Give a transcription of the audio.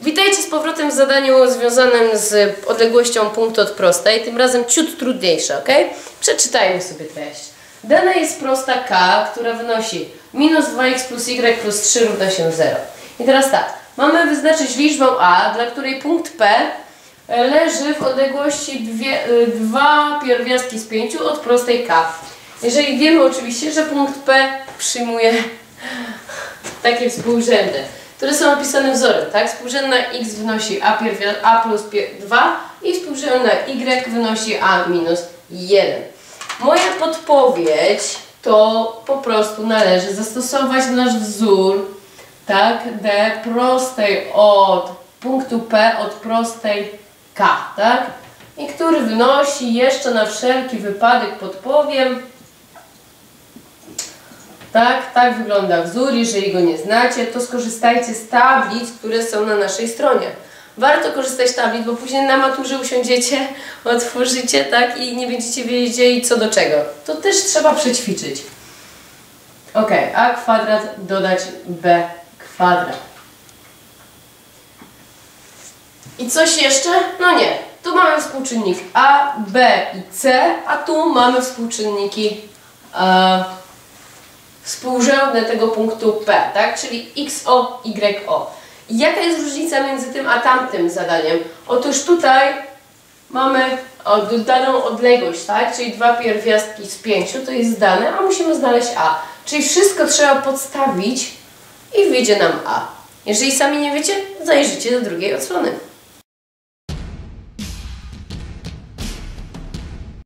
witajcie z powrotem w zadaniu związanym z odległością punktu od prostej, tym razem ciut trudniejsze, ok? Przeczytajmy sobie treść. Dana jest prosta k, która wynosi minus 2x plus y plus 3 równa się 0. I teraz tak, mamy wyznaczyć liczbę a, dla której punkt p leży w odległości dwie, y, dwa pierwiastki z 5 od prostej k. Jeżeli wiemy oczywiście, że punkt p przyjmuje takie współrzędne, które są opisane wzorem, tak? Współrzędna x wynosi a, a plus pie- 2 i współrzędna y wynosi a minus 1. Moja podpowiedź to po prostu należy zastosować nasz wzór, tak? D prostej od punktu P od prostej K, tak? I który wynosi, jeszcze na wszelki wypadek podpowiem, tak, tak wygląda wzór. Jeżeli go nie znacie, to skorzystajcie z tablic, które są na naszej stronie. Warto korzystać z tablic, bo później na maturze usiądziecie, otworzycie, tak, i nie będziecie wiedzieli co do czego. To też trzeba przećwiczyć. Ok, a kwadrat dodać b kwadrat. I coś jeszcze? No nie. Tu mamy współczynnik a, b i c, a tu mamy współczynniki e, współrzędne tego punktu P, tak? Czyli XO, YO. I jaka jest różnica między tym a tamtym zadaniem? Otóż tutaj mamy daną odległość, tak? Czyli dwa pierwiastki z pięciu to jest dane, a musimy znaleźć A. Czyli wszystko trzeba podstawić i wyjdzie nam A. Jeżeli sami nie wiecie, zajrzyjcie do drugiej odsłony.